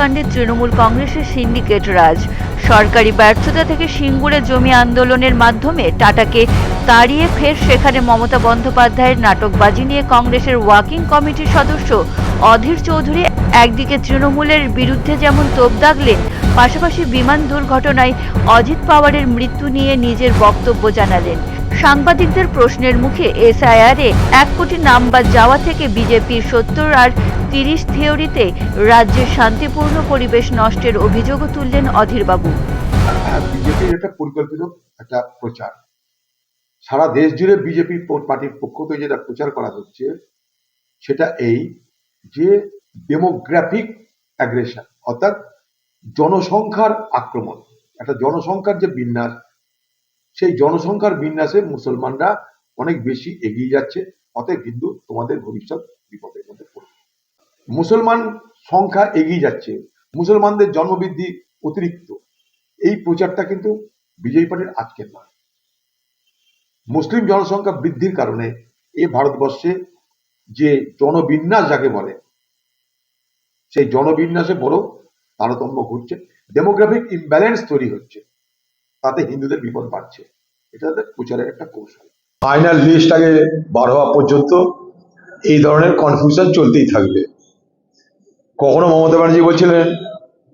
অগ্নিকাণ্ডে তৃণমূল কংগ্রেসের সিন্ডিকেট রাজ। সরকারি ব্যর্থতা থেকে সিঙ্গুরে জমি আন্দোলনের মাধ্যমে টাটাকে তাড়িয়ে ফের সেখানে মমতা বন্দ্যোপাধ্যায়ের নাটকবাজি নিয়ে কংগ্রেসের ওয়াকিং কমিটির সদস্য অধীর চৌধুরী একদিকে তৃণমূলের বিরুদ্ধে যেমন তোপ দাগলেন, পাশাপাশি বিমান দুর্ঘটনায় অজিত পাওয়ারের মৃত্যু নিয়ে নিজের বক্তব্য জানালেন। সাংবাদিকদের প্রশ্নের মুখে এসআইআরে এক কোটি নাম্বার যাওয়া থেকে বিজেপির সত্তর আর তিরিশ থিওরিতে রাজ্যের শান্তিপূর্ণ পরিবেশ নষ্টের অভিযোগও তুললেন অধীরবাবু। বিজেপির একটা পরিকল্পিত একটা প্রচার। সারা দেশ জুড়ে বিজেপি পার্টির পক্ষ থেকে যেটা প্রচার করা হচ্ছে, সেটা এই যে ডেমোগ্রাফিক অ্যাগ্রেশন, অর্থাৎ জনসংখ্যার আক্রমণ, একটা জনসংখ্যার যে বিন্যাস সেই জনসংখ্যার বিন্যাসে মুসলমানরা অনেক বেশি এগিয়ে যাচ্ছে। অতএব হিন্দু তোমাদের ভবিষ্যৎ বিপদের মধ্যে পড়বে। মুসলমান সংখ্যা এগিয়ে যাচ্ছে। মুসলমানদের জন্মবৃদ্ধি অতিরিক্ত। এই প্রচারটা কিন্তু বিজেপি পার্টির আজকের নয়। মুসলিম জনসংখ্যা বৃদ্ধির কারণে এ ভারতবর্ষে যে জনবিন্যাস যাকে বলে, সেই জনবিন্যাসে বড় তারতম্য ঘটছে। ডেমোগ্রাফিক ইমব্যালেন্স তৈরি হচ্ছে। তাতে হিন্দুদের বিপদ বাড়ছে। এটা তাদের প্রচারের একটা কৌশল। ফাইনাল লিস্ট আগে বার হওয়া পর্যন্ত এই ধরনের কনফিউশন চলতেই থাকবে। কখনো মমতা ব্যানার্জি বলছিলেন,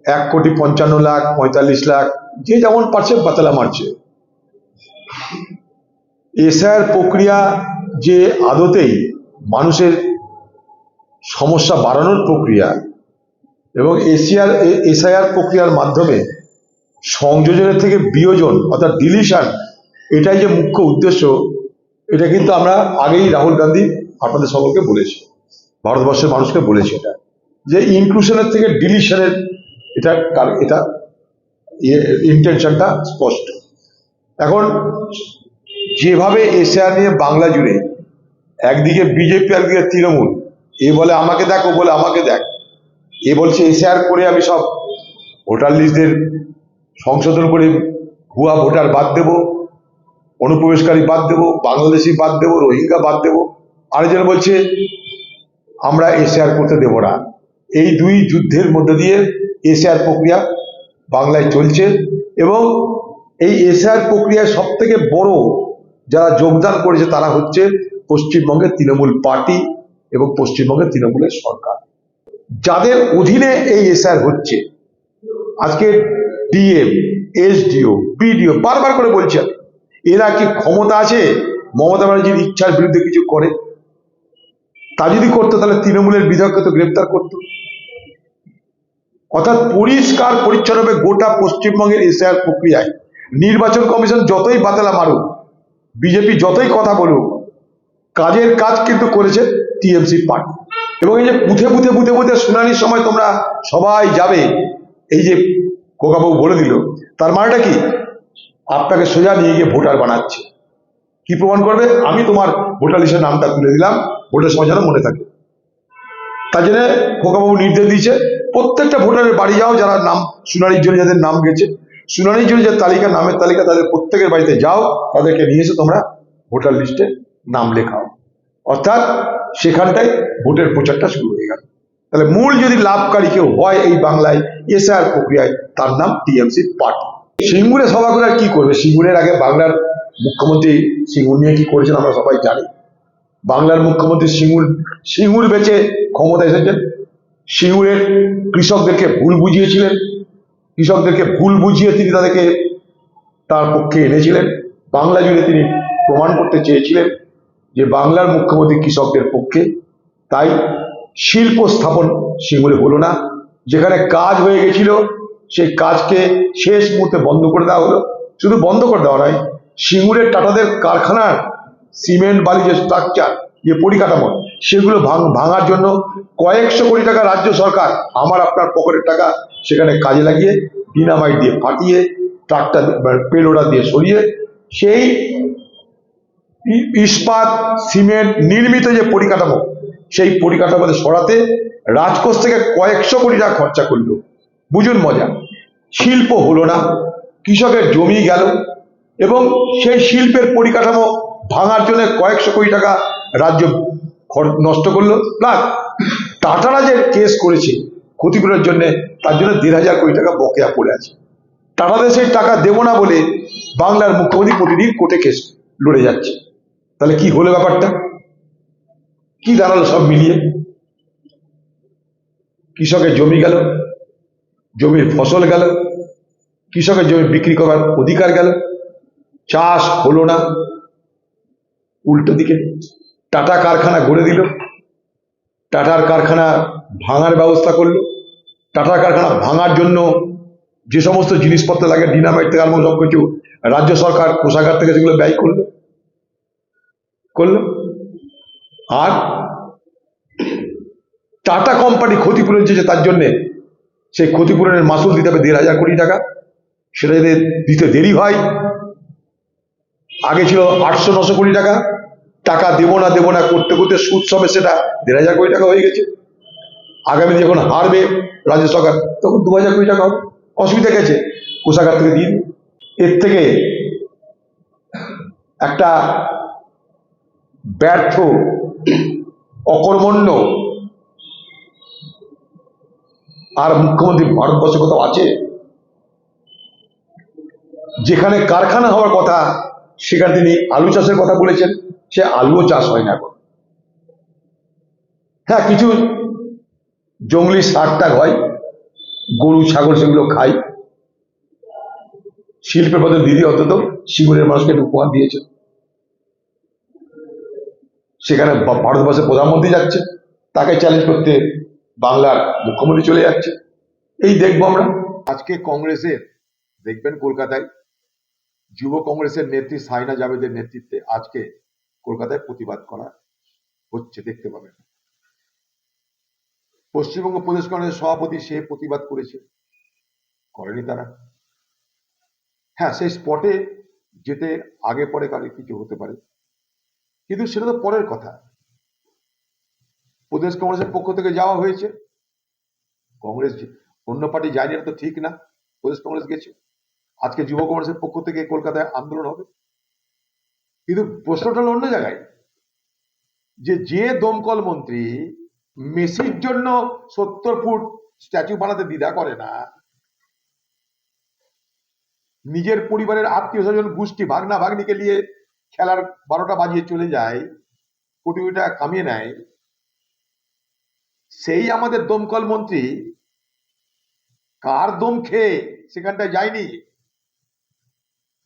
এক কোটি পঞ্চান্ন লাখ, পঁয়তাল্লিশ লাখ, যে যেমন পারছে পাতলা মারছে। এসআইআর প্রক্রিয়া যে আদতেই মানুষের সমস্যা বাড়ানোর প্রক্রিয়া এবং এসিআর এসআইআর প্রক্রিয়ার মাধ্যমে সংযোজনের থেকে বিয়োজন, অর্থাৎ ডিলিশন এটাই যে মুখ্য উদ্দেশ্য, এটা কিন্তু আমরা আগেই রাহুল গান্ধী আপনাদের সকলকে বলেছি, ভারতবর্ষের মানুষকে বলেছি এটা, যে ইনক্লুশনের থেকে ডিলিশনের এটা এটা ইন্টেনশনটা স্পষ্ট। এখন যেভাবে এসআর নিয়ে বাংলা জুড়ে, একদিকে বিজেপি, একদিকে তৃণমূল, এ বলে আমাকে দেখ, ও বলে আমাকে দেখ, এ বলছে এসআর করে আমি সব ভোটার লিস্টদের সংশোধন করে ভুয়া ভোটার বাদ দেব, অনুপ্রবেশকারী বাদ দেব, বাংলাদেশি বাদ দেব, রোহিঙ্গা বাদ দেব। আরেকজন বলছে, আমরা এসআর করতে দেব না। এই দুই যুদ্ধের মধ্যে দিয়ে এশিয়ার প্রক্রিয়া বাংলায় চলছে এবং এই এশিয়ার প্রক্রিয়ায় সব থেকে বড় যারা যোগদান করেছে তারা হচ্ছে পশ্চিমবঙ্গের তৃণমূল পার্টি এবং পশ্চিমবঙ্গের তৃণমূলের সরকার। যাদের অধীনে এই এসআর হচ্ছে, আজকে ডিএম এসডিও বিডিও বারবার করে বলছে এরা কি ক্ষমতা আছে? মমতা ব্যানার্জির ইচ্ছার বিরুদ্ধে কিছু করে? তা যদি করতো, তাহলে তৃণমূলের বিধায়ককে তো গ্রেপ্তার করতো। অর্থাৎ পরিষ্কার পরিচ্ছন্নভাবে গোটা পশ্চিমবঙ্গের এসআর প্রক্রিয়ায় নির্বাচন কমিশন যতই বাতালা মারুক, বিজেপি যতই কথা বলুক, কাজের কাজ কিন্তু করেছে টিএমসি পার্টি। এবং এই যে পুঁথে পুঁথে পুঁথে পুঁথে শুনানির সময় তোমরা সবাই যাবে, এই যে কোকাবাবু বলে দিল, তার মানেটা কি? আপনাকে সোজা নিয়ে গিয়ে ভোটার বানাচ্ছে। কি প্রমাণ করবে? আমি তোমার ভোটার লিস্টের নামটা তুলে দিলাম, ভোটের সময় যেন মনে থাকে। তার জন্য খোকাবাবু নির্দেশ দিয়েছে, প্রত্যেকটা ভোটারের বাড়ি যাও, যারা নাম, শুনানির জন্য যাদের নাম গেছে, শুনানির জন্য যে তালিকা, নামের তালিকা তাদের প্রত্যেকের বাড়িতে যাও, তাদেরকে নিয়ে এসে তোমরা ভোটার লিস্টে নাম লেখাও। অর্থাৎ সেখানটায় ভোটের প্রচারটা শুরু হয়ে গেল। তাহলে মূল যদি লাভকারী কেউ হয় এই বাংলায় এসআর প্রক্রিয়ায়, তার নাম টিএমসি পার্টি। সিঙ্গুরে সভা করে কি করবে? সিঙ্গুরের আগে বাংলার মুখ্যমন্ত্রী সিঙ্গুর নিয়ে কি করেছেন আমরা সবাই জানি। বাংলার মুখ্যমন্ত্রী সিঙ্গুর সিঙ্গুর বেচে ক্ষমতা এসেছেন। সিঙ্গুরের কৃষকদেরকে ভুল বুঝিয়েছিলেন। কৃষকদেরকে ভুল বুঝিয়ে তিনি তাদেরকে তার পক্ষে এনেছিলেন। বাংলা জুড়ে তিনি প্রমাণ করতে চেয়েছিলেন যে বাংলার মুখ্যমন্ত্রী কৃষকদের পক্ষে। তাই শিল্প স্থাপন সিঙ্গুরে হলো না। যেখানে কাজ হয়ে গেছিল, সেই কাজকে শেষ মুহূর্তে বন্ধ করে দেওয়া হলো। শুধু বন্ধ করে দেওয়া নয় সিঙ্গুরের টাটাদের কারখানার সিমেন্ট বালি যে স্ট্রাকচার যে পরিকাঠামো, সেগুলো ভাঙ- ভাঙার জন্য কয়েকশো কোটি টাকা রাজ্য সরকার আমার আপনার পকেটের টাকা সেখানে কাজে লাগিয়ে ডিনামাইট দিয়ে ফাটিয়ে ট্রাকটা পেলোডা দিয়ে সরিয়ে, সেই ইস্পাত, সিমেন্ট নির্মিত যে পরিকাঠামো সেই পরিকাঠামোতে সরাতে রাজকোষ থেকে কয়েকশো কোটি টাকা খরচা করল। বুঝুন মজা। শিল্প হলো না, কৃষকের জমি গেল এবং সেই শিল্পের পরিকাঠামো ভাঙার জন্য কয়েকশো কোটি টাকা রাজ্য নষ্ট করল। প্লাস টাটারা যে কেস করেছে ক্ষতিপূরণের জন্য, তার জন্য দেড় হাজার কোটি টাকা বকেয়া পড়ে আছে। টাটা দেশের টাকা দেবো না বলে বাংলার মুখ্যমন্ত্রী প্রতিদিন কোর্টে কেস লড়ে যাচ্ছে। তাহলে কি হলো ব্যাপারটা? কি দাঁড়াল সব মিলিয়ে? কৃষকের জমি গেল, জমির ফসল গেল, কৃষকের জমি বিক্রি করার অধিকার গেল, চাষ হলো না। উল্টো দিকে টাটা কারখানা গড়ে দিল, টাটার কারখানা ভাঙার ব্যবস্থা করল টাটার কারখানা ভাঙার জন্য যে সমস্ত জিনিসপত্র লাগে, ডিনামাইট থেকে আরম্ভ সব কিছু রাজ্য সরকার কোষাগার থেকে সেগুলো ব্যয় করল করল। আর টাটা কোম্পানি ক্ষতিপূরণ চেয়েছে তার জন্যে। সেই ক্ষতিপূরণের মাসুল দিতে হবে দেড় হাজার কোটি টাকা। সেটা যদি দিতে দেরি হয়, আগে ছিল আটশো নশো কোটি টাকা। টাকা দেবো না দেবো না করতে করতে সুদ সবে সেটা দেড় হাজার কোটি টাকা হয়ে গেছে। আগামী যখন হারবে রাজ্য সরকার, তখন দু হাজার কোটি টাকা হবে। অসুবিধা গেছে কোষাগার থেকে দিন। এর থেকে একটা ব্যর্থ অকর্মণ্য। আর মুখ্যমন্ত্রী ভারতবর্ষে কোথাও আছে। যেখানে কারখানা হওয়ার কথা, সেখানে তিনি আলু চাষের কথা বলেছেন। সে আলুও চাষ হয় না এখন। হ্যাঁ কিছু জঙ্গলি শাক টাক হয়, গরু, ছাগল সেগুলো খায় শিল্পের পথে দিদি অন্তত শিগুরের মানুষকে একটু উপহার দিয়েছে সেখানে ভারতবর্ষের প্রধানমন্ত্রী যাচ্ছে, তাকে চ্যালেঞ্জ করতে বাংলার মুখ্যমন্ত্রী চলে যাচ্ছে। এই দেখব আমরা। আজকে কংগ্রেসের দেখবেন কলকাতায়, যুব কংগ্রেসের নেত্রী সাইনা জাভেদের নেতৃত্বে আজকে কলকাতায় প্রতিবাদ করা হচ্ছে, দেখতে পাবেন। পশ্চিমবঙ্গ প্রদেশ কংগ্রেসের সভাপতি সে প্রতিবাদ করেছে, করেনি তারা। হ্যাঁ সেই স্পটে যেতে আগে পরে কালে কিছু হতে পারে। কিন্তু সেটা তো পরের কথা। প্রদেশ কংগ্রেসের পক্ষ থেকে যাওয়া হয়েছে। কংগ্রেস অন্য পার্টি যায়নি তো ঠিক না। প্রদেশ কংগ্রেস গেছে। আজকে যুব কংগ্রেসের পক্ষ থেকে কলকাতায় আন্দোলন হবে। কিন্তু প্রশ্নটা হলো অন্য জায়গায়। যে যে দমকল মন্ত্রী মেসির জন্য সত্তর ফুট স্ট্যাচু বানাতে দ্বিধা করে না, নিজের পরিবারের আত্মীয় স্বজন গোষ্ঠী ভাগনা ভাগ্নিকে নিয়ে খেলার বারোটা বাজিয়ে চলে যায় কোটি কোটি টাকা কামিয়ে নেয়। সেই আমাদের দমকল মন্ত্রী, কার দম খেয়ে সেখানটায় যায়নি?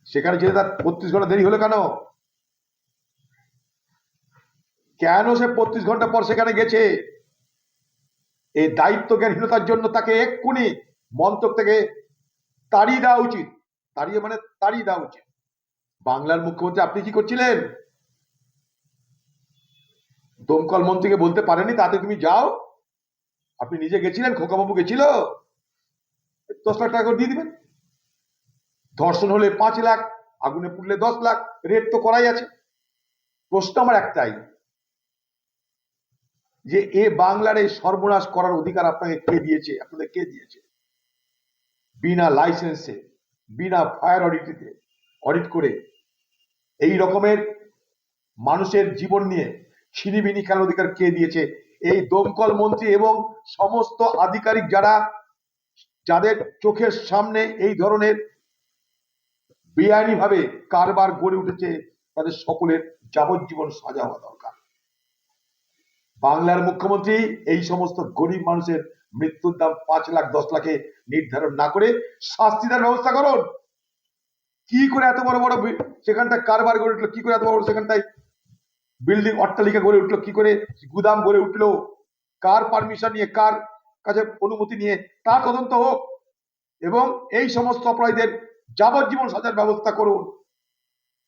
সেখানে যেতে তার বত্রিশ ঘণ্টা দেরি হলো কেন? কেন সে বত্রিশ ঘণ্টা পর সেখানে গেছে? এই দায়িত্ব জ্ঞানহীনতার জন্য তাকে এক্ষুনি মন্ত্রক থেকে তাড়িয়ে দেওয়া উচিত। তাড়িয়ে মানে তাড়িয়ে দেওয়া উচিত। বাংলার মুখ্যমন্ত্রী, আপনি কি করছিলেন? দমকল মন্ত্রীকে বলতে পারেনি তাতে তুমি যাও। আপনি নিজে গেছিলেন, খোকাবাবু গেছিল। দশ লাখ টাকা করে দিয়ে দিবেন। ধর্ষণ হলে পাঁচ লাখ, আগুনে পুড়লে দশ লাখ, রেট তো করাই আছে। প্রশ্ন আমার একটাই, যে এ বাংলার এই সর্বনাশ করার অধিকার আপনাকে কে দিয়েছে? আপনাদের কে দিয়েছে? বিনা লাইসেন্সে বিনা ফায়ার অডিটিতে অডিট করে এই রকমের মানুষের জীবন নিয়ে ছিনিবিনি খেলার অধিকার কে দিয়েছে? এই দমকল মন্ত্রী এবং সমস্ত আধিকারিক যারা, যাদের চোখের সামনে এই ধরনের বেআইনি ভাবে কারবার গড়ে উঠেছে, তাদের সকলের যাবজ্জীবন সাজা হওয়া দরকার। বাংলার মুখ্যমন্ত্রী এই সমস্ত গরিব মানুষের মৃত্যুর দাম পাঁচ লাখ, দশ লাখে নির্ধারণ না করে শাস্তি দেওয়ার ব্যবস্থা করুন। কি করে এত বড় বড় সেখানটায় কারবার গড়ে উঠল? কি করে এত বড় বড় সেখানটায় বিল্ডিং অট্টালিকা গড়ে উঠল? কি করে গুদাম গড়ে উঠল? কার পারমিশন নিয়ে, কার কাছে অনুমতি নিয়ে? তার তদন্ত হোক এবং এই সমস্ত অপরাধীদের যাবজ্জীবন সাজার ব্যবস্থা করুন।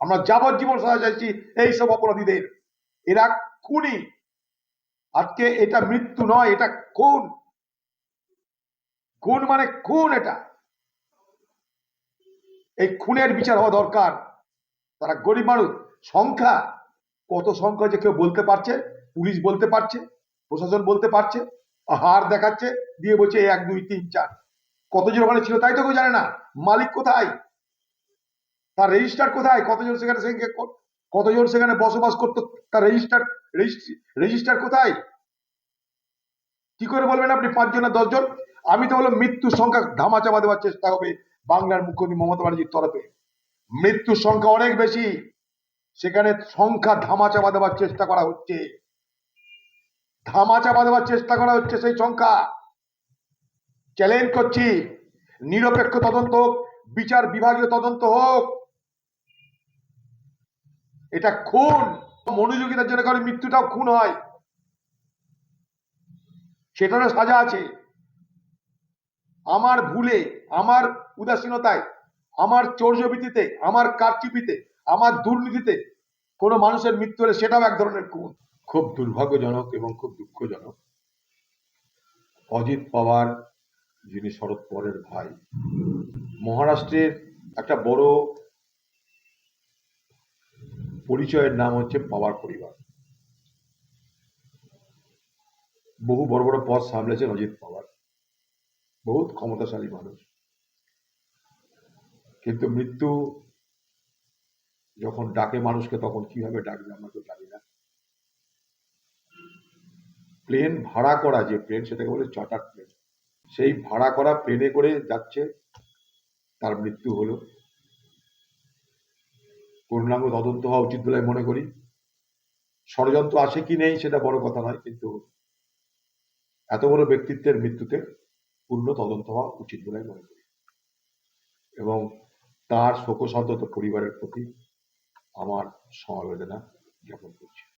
আমরা যাবজ্জীবন সাজা চাইছি এই সব অপরাধীদের। এরা খুনি। আজকে এটা মৃত্যু নয়, এটা খুন। খুন মানে খুন এটা। এই খুনের বিচার হওয়া দরকার। তারা গরিব মানুষ। সংখ্যা। কত সংখ্যা যে কেউ বলতে পারছে? পুলিশ বলতে পারছে? প্রশাসন বলতে পারছে? হার দেখাচ্ছে? দিয়ে বলছে এক, দুই, তিন, চার। কতজন ওখানে ছিল তাই তো কেউ জানে না। মালিক কোথায়? তার রেজিস্টার কোথায়? কতজন সেখানে কতজন সেখানে বসবাস করতো? তার রেজিস্টার রেজিস্টার কোথায়? কি করে বলবেন আপনি? পাঁচজন না দশজন? আমি তো বললাম মৃত্যুর সংখ্যা ধামাচাপা দেওয়ার চেষ্টা হবে। বাংলার মুখ্যমন্ত্রী মমতা ব্যানার্জির তরফে। মৃত্যুর সংখ্যা অনেক বেশি। সেখানে সংখ্যা ধামাচাপা দেওয়ার চেষ্টা করা হচ্ছে। ধামাচাপা দেওয়ার চেষ্টা করা হচ্ছে সেই সংখ্যা। চ্যালেঞ্জ করছি। নিরপেক্ষ তদন্ত হোক, বিচার বিভাগীয় তদন্ত হোক। এটা খুন। মনোযোগিতার জন্য কারণ মৃত্যুটাও খুন হয়। সেটারও সাজা আছে। আমার ভুলে, আমার উদাসীনতায়, আমার চৌর্যবৃত্তিতে আমার কারচুপিতে, আমার দুর্নীতিতে কোনো মানুষের মৃত্যু হলে সেটাও এক ধরনের খুন খুব দুর্ভাগ্যজনক এবং খুব দুঃখজনক। অজিত পাওয়ার, যিনি শরদ পাওয়ারের ভাই, মহারাষ্ট্রের একটা বড় পরিচয়ের নাম হচ্ছে পাওয়ার পরিবার। বহু বড় বড় পদ সামলেছেন অজিত পাওয়ার। বহুত ক্ষমতাশালী মানুষ। কিন্তু মৃত্যু যখন ডাকে মানুষকে, তখন কীভাবে ডাকবে আমরা তো জানি না। প্লেন ভাড়া করা, যে প্লেন সেটাকে বলে চার্টার প্লেন সেই ভাড়া করা প্লেনে করে যাচ্ছে, তার মৃত্যু হলো। পূর্ণাঙ্গ তদন্ত হওয়া উচিত বলে মনে করি। ষড়যন্ত্র আছে কি নেই সেটা বড় কথা নয়, কিন্তু এত বড় ব্যক্তিত্বের মৃত্যুতে পূর্ণ তদন্ত হওয়া উচিত বলে মনে করি। এবং তার শোকসন্তত পরিবারের প্রতি আমার সমবেদনা জ্ঞাপন করছি।